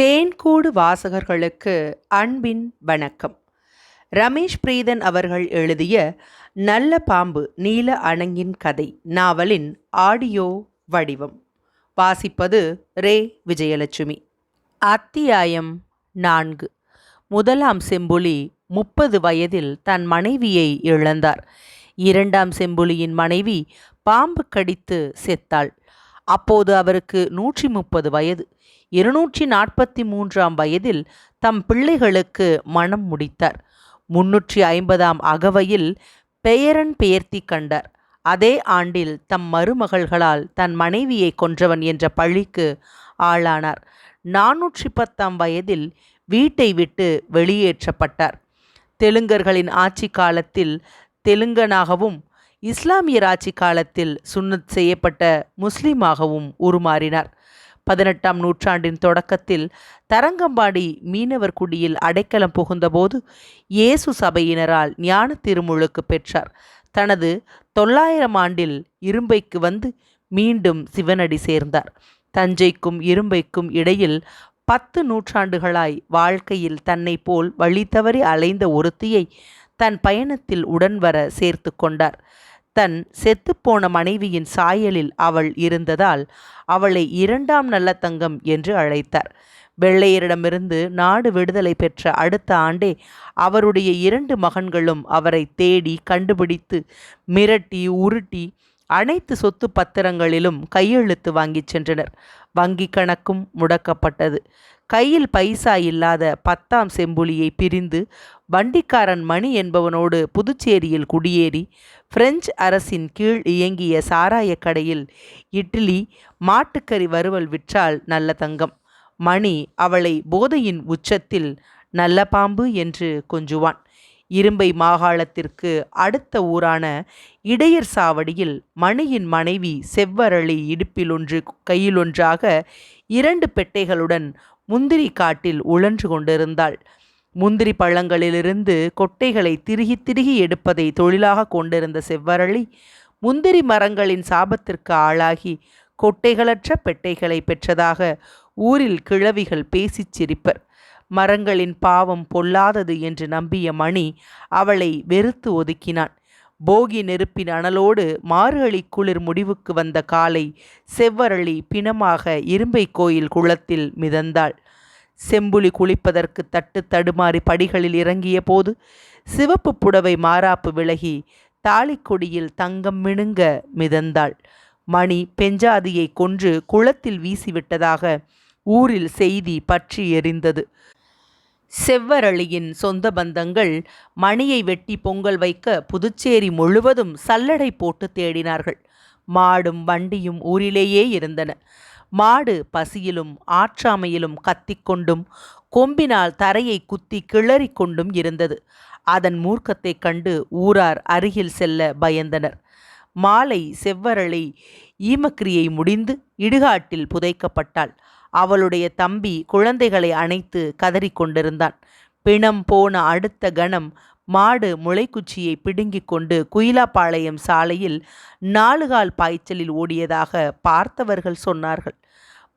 தேன்கூடு வாசகர்களுக்கு அன்பின் வணக்கம். ரமேஷ் பிரீதன் அவர்கள் எழுதிய நல்ல பாம்பு நீல அணங்கின் கதை நாவலின் ஆடியோ வடிவம். வாசிப்பது ரே. விஜயலட்சுமி. அத்தியாயம் நான்கு. முதலாம் செம்புலி முப்பது வயதில் தன் மனைவியை இழந்தார். இரண்டாம் செம்புலியின் மனைவி பாம்பு கடித்து செத்தாள். அப்போது அவருக்கு நூற்றி முப்பது வயது. இருநூற்றி நாற்பத்தி மூன்றாம் வயதில் தம் பிள்ளைகளுக்கு மனம் முடித்தார். முன்னூற்றி ஐம்பதாம் அகவையில் பெயரன் பெயர்த்தி கண்டார். அதே ஆண்டில் தம் மருமகள்களால் தன் மனைவியை கொன்றவன் என்ற பழிக்கு ஆளானார். நானூற்றி பத்தாம் வயதில் வீட்டை விட்டு வெளியேற்றப்பட்டார். தெலுங்கர்களின் ஆட்சி காலத்தில் தெலுங்கனாகவும் இஸ்லாமியர் ஆட்சி காலத்தில் சுன்னத் செய்யப்பட்ட முஸ்லீமாகவும் உருமாறினார். பதினெட்டாம் நூற்றாண்டின் தொடக்கத்தில் தரங்கம்பாடி மீனவர் குடியில் அடைக்கலம் புகுந்தபோது இயேசு சபையினரால் ஞான திருமுழுக்கு பெற்றார். தனது தொள்ளாயிரம் ஆண்டில் இரும்பைக்கு வந்து மீண்டும் சிவனடி சேர்ந்தார். தஞ்சைக்கும் இரும்பைக்கும் இடையில் பத்து நூற்றாண்டுகளாய் வாழ்க்கையில் தன்னை போல் வழி தவறி அலைந்த ஒருத்தியை தன் பயணத்தில் உடன் வர சேர்த்து கொண்டார். தன் செத்துப்போன மனைவியின் சாயலில் அவள் இருந்ததால் அவளை இரண்டாம் நல்ல தங்கம் என்று அழைத்தார். வெள்ளையரிடமிருந்து நாடு விடுதலை பெற்ற அடுத்த ஆண்டே அவருடைய இரண்டு மகன்களும் அவரை தேடி கண்டுபிடித்து மிரட்டி உருட்டி அனைத்து சொத்து பத்திரங்களிலும் கையெழுத்து வாங்கிச் சென்றனர். வங்கி கணக்கும் முடக்கப்பட்டது. கையில் பைசா இல்லாத பத்தாம் செம்புலியை பிரிந்து வண்டிக்காரன் மணி என்பவனோடு புதுச்சேரியில் குடியேறி பிரெஞ்சு அரசின் கீழ் இயங்கிய சாராய கடையில் இட்லி மாட்டுக்கறி வறுவல் விற்றால் நல்ல தங்கம். மணி அவளை போதையின் உச்சத்தில் நல்ல பாம்பு என்று கொஞ்சுவான். இரும்பை மாகாளத்திற்கு அடுத்த ஊரான இடையர் சாவடியில் மணியின் மனைவி செவ்வரளி இடுப்பிலொன்று கையிலொன்றாக இரண்டு பெட்டைகளுடன் முந்திரி காட்டில் உழன்று கொண்டிருந்தாள். முந்திரி பழங்களிலிருந்து கொட்டைகளை திருகி திருகி எடுப்பதை தொழிலாக கொண்டிருந்த செவ்வரளி முந்திரி மரங்களின் சாபத்திற்கு ஆளாகி கொட்டைகளற்ற பெட்டைகளை பெற்றதாக ஊரில் கிழவிகள் பேசிச் சிரிப்பர். மரங்களின் பாவம் பொல்லாதது என்று நம்பிய மணி அவளை வெறுத்து ஒதுக்கினான். போகி நெருப்பின் அனலோடு மார்கழி குளிர் முடிவுக்கு வந்த காலை செவ்வரளி பிணமாக இரும்பை கோயில் குளத்தில் மிதந்தாள். செம்புலி குளிப்பதற்கு தட்டு தடுமாறி படிகளில் இறங்கிய போது சிவப்பு புடவை மாறாப்பு விலகி தாலிக்கொடியில் தங்கம் மினுங்க மிதந்தாள். மணி பெஞ்சாதியை கொன்று குளத்தில் வீசிவிட்டதாக ஊரில் செய்தி பற்றி எரிந்தது. செவ்வரளியின் சொந்த பந்தங்கள் மணியை வெட்டி பொங்கல் வைக்க புதுச்சேரி முழுவதும் சல்லடை போட்டு தேடினார்கள். மாடும் வண்டியும் ஊரிலேயே இருந்தன. மாடு பசியிலும் ஆற்றாமையிலும் கத்திக்கொண்டும் கொம்பினால் தரையை குத்தி கிளறி கொண்டும் இருந்தது. அதன் மூர்க்கத்தைக் கண்டு ஊரார் அருகில் செல்ல பயந்தனர். மாலை செவ்வரளை ஈமக்கிரியை முடிந்து இடுகாட்டில் புதைக்கப்பட்டாள். அவளுடைய தம்பி குழந்தைகளை அணைத்து கதறிக்கொண்டிருந்தான். பிணம் போன அடுத்த கணம் மாடு முளைக்குச்சியை பிடுங்கிக் கொண்டு குயிலாப்பாளையம் சாலையில் நாலுகால் பாய்ச்சலில் ஓடியதாக பார்த்தவர்கள் சொன்னார்கள்.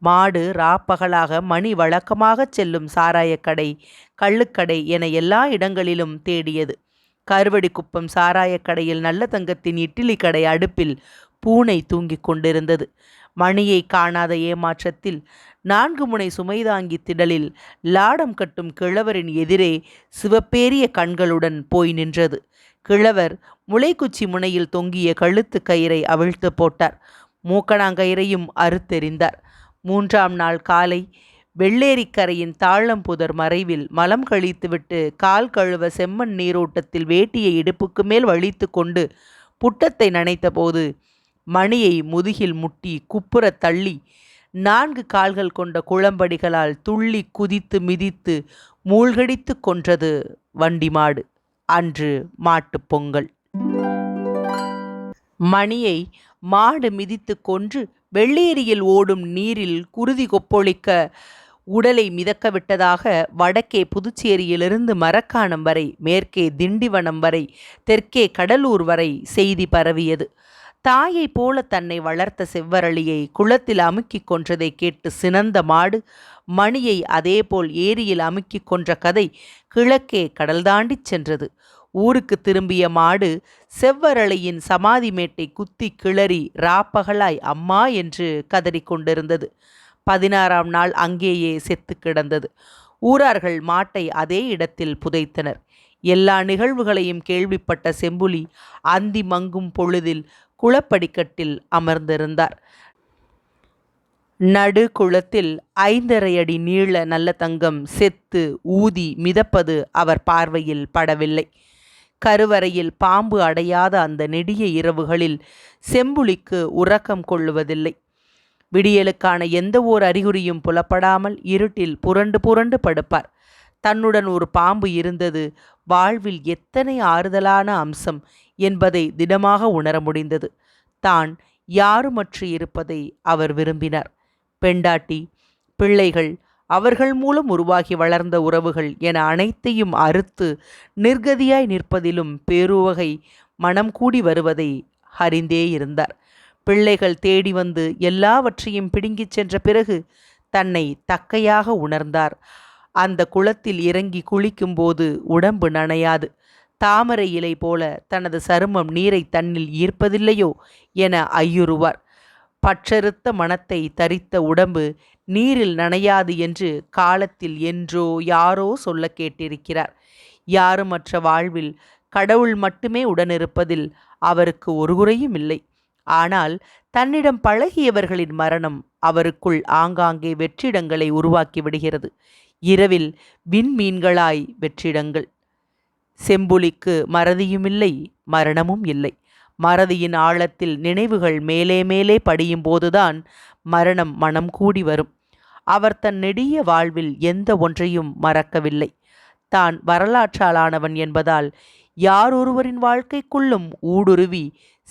மாடு ராப்பகலாக மணி வழக்கமாகச் செல்லும் சாராயக்கடை கள்ளுக்கடை என எல்லா இடங்களிலும் தேடியது. கருவடி குப்பம் சாராயக்கடையில் நல்ல தங்கத்தின் இட்லி கடை அடுப்பில் பூனை தூங்கிக் கொண்டிருந்தது. மணியை காணாத ஏமாற்றத்தில் நான்கு முனை சுமைதாங்கி திடலில் லாடம் கட்டும் கிழவரின் எதிரே சிவப்பேரிய கண்களுடன் போய் நின்றது. கிழவர் முளைக்குச்சி முனையில் தொங்கிய கழுத்து கயிறை அவிழ்த்து போட்டார். மூக்கணாங்கயிறையும் அறுத்தெறிந்தார். மூன்றாம் நாள் காலை வெள்ளேரிக்கரையின் தாழம்புதர் மறைவில் மலம் கழித்துவிட்டு கால் கழுவ செம்மண் நீரோட்டத்தில் வேட்டியை இடுப்புக்கு மேல் வழித்து கொண்டு புட்டத்தை நனைத்தபோது மணியை முதுகில் முட்டி குப்புறத் தள்ளி நான்கு கால்கள் கொண்ட குளம்படிகளால் துள்ளி குதித்து மிதித்து மூழ்கடித்து கொன்றது வண்டி மாடு அன்று மாட்டுப் பொங்கல். மணியை மாடு மிதித்து கொன்று வெள்ளேரியில் ஓடும் நீரில் குருதி கொப்பொழிக்க உடலை மிதக்க விட்டதாக வடக்கே புதுச்சேரியிலிருந்து மரக்காணம் வரை மேற்கே திண்டிவனம் வரை தெற்கே கடலூர் வரை செய்தி பரவியது. தாயைப் போல தன்னை வளர்த்த செவ்வரளியை குளத்தில் அமுக்கிக் கொன்றதை கேட்டு சினந்த மாடு மணியை அதேபோல் ஏரியில் அமுக்கிக் கொன்ற கதை கிழக்கே கடல் தாண்டிச் சென்றது. ஊருக்கு திரும்பிய மாடு செவ்வரளியின் சமாதி மேட்டை குத்தி கிளறி ராப்பகலாய் அம்மா என்று கதறிக் கொண்டிருந்தது. பதினாறாம் நாள் அங்கேயே செத்து கிடந்தது. ஊரார்கள் மாட்டை அதே இடத்தில் புதைத்தனர். எல்லா நிகழ்வுகளையும் கேள்விப்பட்ட செம்புலி அந்தி மங்கும் பொழுதில் குளப்படிக்கட்டில் அமர்ந்திருந்தார். நடு குளத்தில் ஐந்தரை அடி நீள நல்ல தங்கம் செத்து ஊதி மிதப்பது அவர் பார்வையில் படவில்லை. கருவறையில் பாம்பு அடையாத அந்த நெடிய இரவுகளில் செம்புலிக்கு உறக்கம் கொள்ளுவதில்லை. விடியலுக்கான எந்த ஓர் அறிகுறியும் புலப்படாமல் இருட்டில் புரண்டு புரண்டு படுப்பார். தன்னுடன் ஒரு பாம்பு இருந்தது. வாழ்வில் எத்தனை ஆறுதலான அம்சம் என்பதை திடமாக உணர முடிந்தது. தான் யாருமற்று இருப்பதை அவர் விரும்பினார். பெண்டாட்டி பிள்ளைகள் அவர்கள் மூலம் உருவாகி வளர்ந்த உறவுகள் என அனைத்தையும் அறுத்து நிர்கதியாய் நிற்பதிலும் பேருவகை மனம் கூடி வருவதை அறிந்தே இருந்தார். பிள்ளைகள் தேடி வந்து எல்லாவற்றையும் பிடுங்கிச் சென்ற பிறகு தன்னை தக்கையாக உணர்ந்தார். அந்த குளத்தில் இறங்கி குளிக்கும்போது உடம்பு நனையாது. தாமரை இலை போல தனது சருமம் நீரை தன்னில் ஈர்ப்பதில்லையோ என ஐயுறுவார். பற்றறுத்த மனத்தை தரித்த உடம்பு நீரில் நனையாது என்று காலத்தில் என்றோ யாரோ சொல்ல கேட்டிருக்கிறார். யாருமற்ற வாழ்வில் கடவுள் மட்டுமே உடனிருப்பதில் அவருக்கு ஒரு குறையும் இல்லை. ஆனால் தன்னிடம் பழகியவர்களின் மரணம் அவருக்குள் ஆங்காங்கே வெற்றிடங்களை உருவாக்கி விடுகிறது. இரவில் விண்மீன்களாய் வெற்றிடங்கள். செம்புலிக்கு மறதியுமில்லை மரணமும் இல்லை. மறதியின் ஆழத்தில் நினைவுகள் மேலே மேலே படியும் போதுதான் மரணம் மனம் கூடி வரும். அவர் தன் நெடிய வாழ்வில் எந்த ஒன்றையும் மறக்கவில்லை. தான் வரலாற்றாலானவன் என்பதால் யாரொருவரின் வாழ்க்கைக்குள்ளும் ஊடுருவி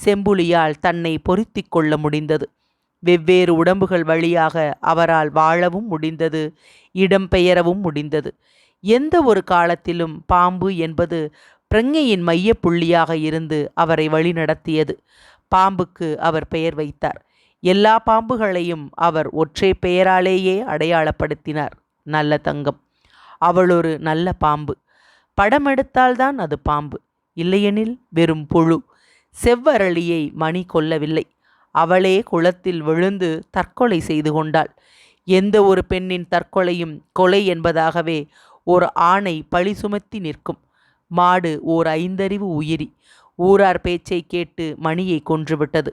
செம்புலியால் தன்னை பொருத்தி கொள்ள முடிந்தது. வெவ்வேறு உடம்புகள் வழியாக அவரால் வாழவும் முடிந்தது இடம்பெயரவும் முடிந்தது. எந்த ஒரு காலத்திலும் பாம்பு என்பது பிரங்கையின் மைய புள்ளியாக இருந்து அவரை வழிநடத்தியது. பாம்புக்கு அவர் பெயர் வைத்தார். எல்லா பாம்புகளையும் அவர் ஒற்றை பெயராலேயே அடையாளப்படுத்தினார். நல்ல தங்கம். அவள் ஒரு நல்ல பாம்பு. படம் எடுத்தால்தான் அது பாம்பு. இல்லையெனில் வெறும் புழு. செவ்வரளியை மணி கொல்லவில்லை. அவளே குளத்தில் விழுந்து தற்கொலை செய்து கொண்டாள். எந்த ஒரு பெண்ணின் தற்கொலையும் கொலை என்பதாகவே ஒரு ஆணை பழி சுமத்தி நிற்கும். மாடு ஓர் ஐந்தறிவு உயிரி. ஊரார் பேச்சை கேட்டு மணியை கொன்றுவிட்டது.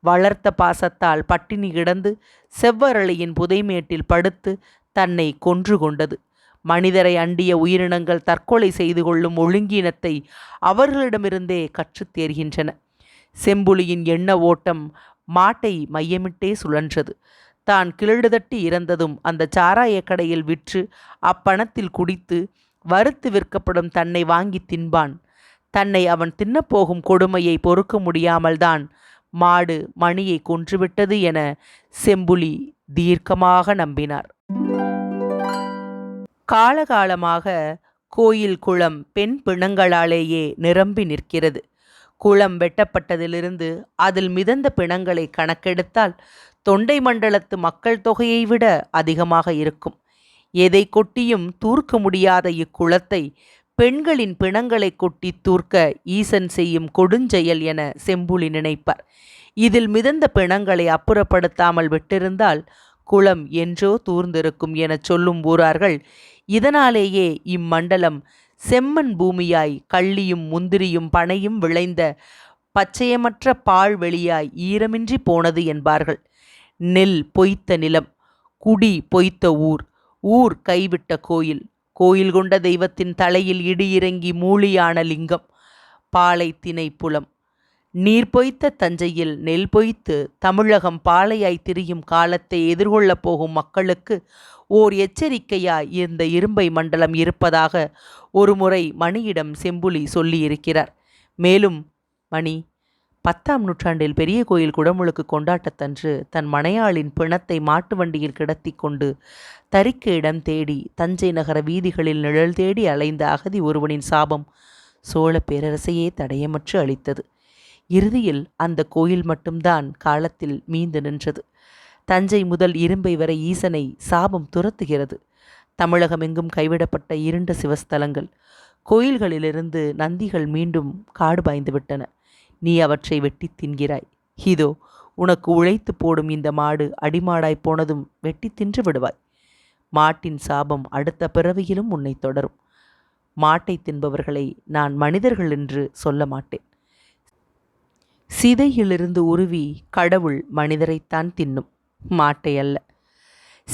வளர்த்த பாசத்தால் பட்டினி கிடந்து செவ்வரளியின் புதைமேட்டில் படுத்து தன்னை கொன்று கொண்டது. மனிதரை அண்டிய உயிரினங்கள் தற்கொலை செய்து கொள்ளும் ஒழுங்கீனத்தை அவர்களிடமிருந்தே கற்றுத் தேர்கின்றன செம்புலியின் எண்ண ஓட்டம் மாட்டை மையமிட்டே சுழன்றது. தான் கிழடுதட்டி இறந்ததும் அந்த சாராயக் கடையில் விற்று அப்பணத்தில் குடித்து வறுத்து விற்கப்படும் தன்னை வாங்கி தின்பான். தன்னை அவன் தின்னப்போகும் கொடுமையை பொறுக்க முடியாமல்தான் மாடு மணியை கொன்றுவிட்டது என செம்புலி தீர்க்கமாக நம்பினார். காலகாலமாக கோயில் குளம் பெண் பிணங்களாலேயே நிரம்பி நிற்கிறது. குளம் வெட்டப்பட்டதிலிருந்து அதில் மிதந்த பிணங்களை கணக்கெடுத்தால் தொண்டை மண்டலத்து மக்கள் தொகையை விட அதிகமாக இருக்கும். எதை கொட்டியும் தூர்க்க முடியாத இக்குளத்தை பெண்களின் பிணங்களை கொட்டி தூர்க்க ஈசன் செய்யும் கொடுஞ்செயல் என செம்புலி நினைப்பார். இதில் மிதந்த பிணங்களை அப்புறப்படுத்தாமல் விட்டிருந்தால் குளம் என்றோ தூர்ந்திருக்கும் எனச் சொல்லும் ஊரார்கள் இதனாலேயே இம்மண்டலம் செம்மண் பூமியாய் கள்ளியும் முந்திரியும் பனையும் விளைந்த பச்சையமற்ற பால் வெளியாய் ஈரமின்றி போனது என்பார்கள். நெல் பொய்த்த நிலம் குடி பொய்த்த ஊர் ஊர் கைவிட்ட கோயில் கோயில் கொண்ட தெய்வத்தின் தலையில் இடியிறங்கி மூலியான லிங்கம் பாலை திணை புலம். நீர் பொய்த்த தஞ்சையில் நெல் பொய்த்து தமிழகம் பாலையாய் திரியும் காலத்தை எதிர்கொள்ளப் போகும் மக்களுக்கு ஓர் எச்சரிக்கையாய் இந்த இரும்பை மண்டலம் இருப்பதாக ஒருமுறை மணியிடம் செம்புலி சொல்லியிருக்கிறார். மேலும் மணி பத்தாம் நூற்றாண்டில் பெரிய கோயில் குடமுழுக்கு கொண்டாட்டத்தன்று தன் மனையாளின் பிணத்தை மாட்டு வண்டியில் கிடத்தி கொண்டு தரிக்க இடம் தேடி தஞ்சை நகர வீதிகளில் நிழல் தேடி அலைந்த அகதி ஒருவனின் சாபம் சோழ பேரரசையே தடயமற்று அளித்தது. இறுதியில் அந்த கோயில் மட்டும்தான் காலத்தில் மீந்து நின்றது. தஞ்சை முதல் இரும்பை வரை ஈசனை சாபம் துரத்துகிறது. தமிழகம் எங்கும் கைவிடப்பட்ட இருண்ட சிவஸ்தலங்கள். கோயில்களிலிருந்து நந்திகள் மீண்டும் காடு பாய்ந்து விட்டன. நீ அவற்றை வெட்டி தின்கிறாய். இதோ உனக்கு உழைத்து போடும் இந்த மாடு அடிமாடாய் போனதும் வெட்டி தின்று விடுவாய். மாட்டின் சாபம் அடுத்த பிறவியிலும் உன்னை தொடரும். மாட்டை தின்பவர்களை நான் மனிதர்கள் என்று சொல்ல மாட்டேன். சிதையிலிருந்து உருவி கடவுள் மனிதரைத்தான் தின்னும். மாட்டை அல்ல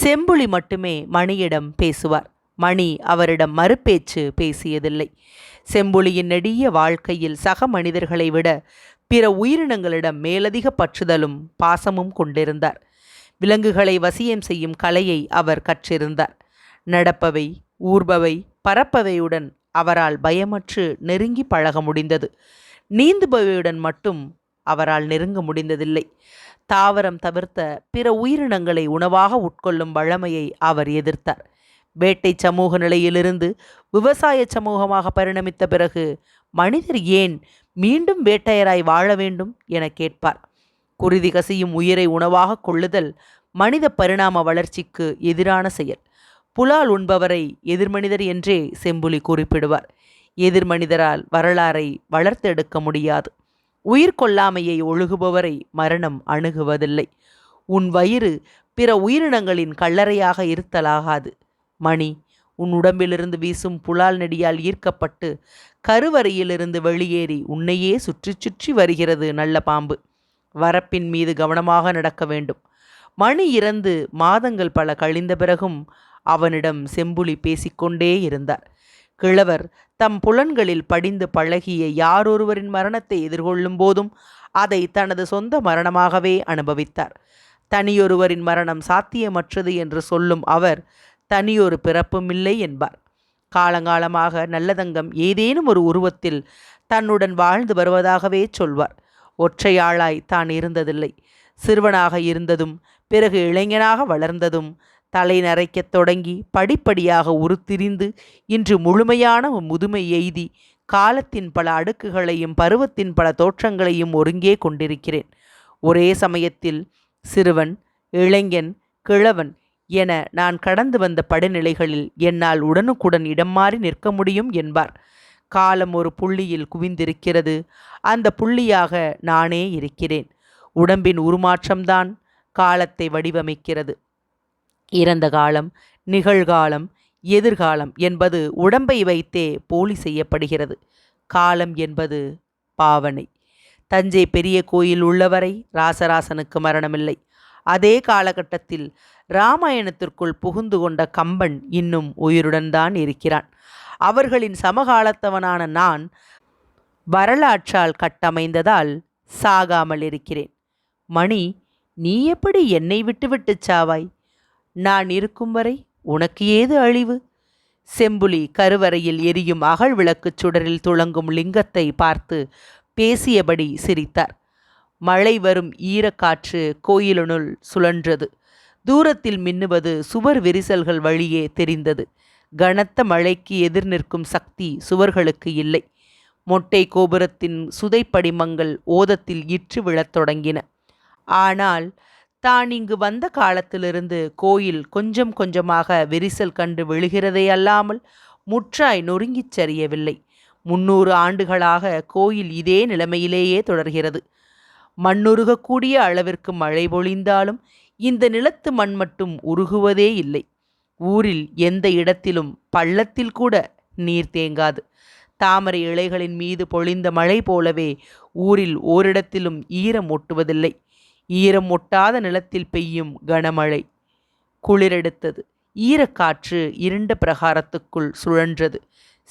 செம்புலி மட்டுமே மணியிடம் பேசுவார். மணி அவரிடம் மறுபேச்சு பேசியதில்லை. செம்புலியின் நெடிய வாழ்க்கையில் சக மனிதர்களை விட பிற உயிரினங்களிடம் மேலதிக பற்றுதலும் பாசமும் கொண்டிருந்தார். விலங்குகளை வசியம் செய்யும் கலையை அவர் கற்றிருந்தார். நடப்பவை ஊர்பவை பறப்பவையுடன் அவரால் பயமற்று நெருங்கி பழக முடிந்தது. நீந்துபவையுடன் மட்டும் அவரால் நெருங்க முடிந்ததில்லை. தாவரம் தவிர்த்த பிற உயிரினங்களை உணவாக உட்கொள்ளும் வழமையை அவர் எதிர்த்தார். வேட்டை சமூக நிலையிலிருந்து விவசாய சமூகமாக பரிணமித்த பிறகு மனிதர் ஏன் மீண்டும் வேட்டையராய் வாழ வேண்டும்? என கேட்பார். குருதி கசியும் உயிரை உணவாக கொள்ளுதல் மனித பரிணாம வளர்ச்சிக்கு எதிரான செயல். புலால் உண்பவரை எதிர்மனிதர் என்றே செம்புலி குறிப்பிடுவார். எதிர்மனிதரால் வரலாறை வளர்த்தெடுக்க முடியாது. உயிர் கொல்லாமையை ஒழுகுபவரை மரணம் அணுகுவதில்லை. உன் வயிறு பிற உயிரினங்களின் கல்லறையாக இருத்தலாகாது. மணி உன் உடம்பிலிருந்து வீசும் புலால் நெடியால் ஈர்க்கப்பட்டு கருவறையிலிருந்து வெளியேறி உன்னையே சுற்றி சுற்றி வருகிறது நல்ல பாம்பு. வரப்பின் மீது கவனமாக நடக்க வேண்டும். மணி இறந்து மாதங்கள் பல கழிந்த பிறகும் அவனிடம் செம்புலி பேசிக்கொண்டே இருந்தார். கிழவர் தம் புலன்களில் படிந்து பழகிய யாரொருவரின் மரணத்தை எதிர்கொள்ளும் போதும் அதை தனது சொந்த மரணமாகவே அனுபவித்தார். தனியொருவரின் மரணம் சாத்தியமற்றது என்று சொல்லும் அவர் தனியொரு பிறப்பும் இல்லை என்பார். காலங்காலமாக நல்லதங்கம் ஏதேனும் ஒரு உருவத்தில் தன்னுடன் வாழ்ந்து வருவதாகவே சொல்வார். ஒற்றையாளாய் தான் இருந்ததில்லை. சிறுவனாக இருந்ததும் பிறகு இளைஞனாக வளர்ந்ததும் தலை நரைக்கத் தொடங்கி படிப்படியாக உருத்திரிந்து இன்று முழுமையான முதுமை எய்தி காலத்தின் பல அடுக்குகளையும் பருவத்தின் பல தோற்றங்களையும் ஒருங்கே கொண்டிருக்கிறேன். ஒரே சமயத்தில் சிறுவன் இளைஞன் கிழவன் என நான் கடந்து வந்த படுநிலைகளில் என்னால் உடனுக்குடன் இடம் மாறி நிற்க முடியும் என்பார். காலம் ஒரு புள்ளியில் குவிந்திருக்கிறது. அந்த புள்ளியாக நானே இருக்கிறேன். உடம்பின் உருமாற்றம்தான் காலத்தை வடிவமைக்கிறது. இறந்த காலம் நிகழ்காலம் எதிர்காலம் என்பது உடம்பை வைத்தே போலி செய்யப்படுகிறது. காலம் என்பது பாவனை. தஞ்சை பெரிய கோயில் உள்ளவரை ராசராசனுக்கு மரணமில்லை. அதே காலகட்டத்தில் ராமாயணத்திற்குள் புகுந்து கொண்ட கம்பன் இன்னும் உயிருடன் தான் இருக்கிறான். அவர்களின் சமகாலத்தவனான நான் வரலாற்றால் கட்டமைந்ததால் சாகாமல் இருக்கிறேன். மணி நீ எப்படி என்னை விட்டுவிட்டு சாவாய்? நான் இருக்கும் வரை உனக்கு ஏது அழிவு? செம்புலி கருவறையில் எரியும் அகழ் விளக்குச் சுடரில் துளங்கும் லிங்கத்தை பார்த்து பேசியபடி சிரித்தார். மழை வரும் ஈரக்காற்று கோயிலுனுள் சுழன்றது. தூரத்தில் மின்னுவது சுவர் விரிசல்கள் வழியே தெரிந்தது. கனத்த மழைக்கு எதிர் நிற்கும் சக்தி சுவர்களுக்கு இல்லை. மொட்டை கோபுரத்தின் சுதைப்படிமங்கள் ஓதத்தில் இற்று விழத் தொடங்கின. ஆனால் தான் இங்கு வந்த காலத்திலிருந்து கோயில் கொஞ்சம் கொஞ்சமாக விரிசல் கண்டு விழுகிறதே அல்லாமல் முற்றாய் நொறுங்கிச் சரியவில்லை. முன்னூறு ஆண்டுகளாக கோயில் இதே நிலைமையிலேயே தொடர்கிறது. மண்ணுருகக்கூடிய அளவிற்கு மழை பொழிந்தாலும் இந்த நிலத்து மண் மட்டும் உருகுவதே இல்லை. ஊரில் எந்த இடத்திலும் பள்ளத்தில் கூட நீர் தேங்காது. தாமரை இலைகளின் மீது பொழிந்த மழை போலவே ஊரில் ஓரிடத்திலும் ஈரம் ஒட்டுவதில்லை. ஈரம் ஒட்டாத நிலத்தில் பெய்யும் கனமழை. குளிரெடுத்தது. ஈரக்காற்று இருண்ட பிரகாரத்துக்குள் சுழன்றது.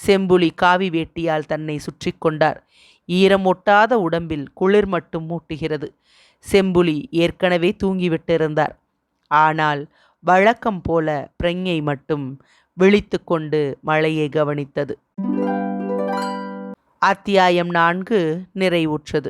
செம்புலி காவி வேட்டியால் தன்னை சுற்றி கொண்டார். ஈரம் ஒட்டாத உடம்பில் குளிர் மட்டும் மூட்டுகிறது. செம்புலி ஏற்கனவே தூங்கிவிட்டிருந்தார். ஆனால் வழக்கம் போல பிரங்கை மட்டும் விழித்து கொண்டு மழையை கவனித்தது. அத்தியாயம் நான்கு நிறைவுற்றது.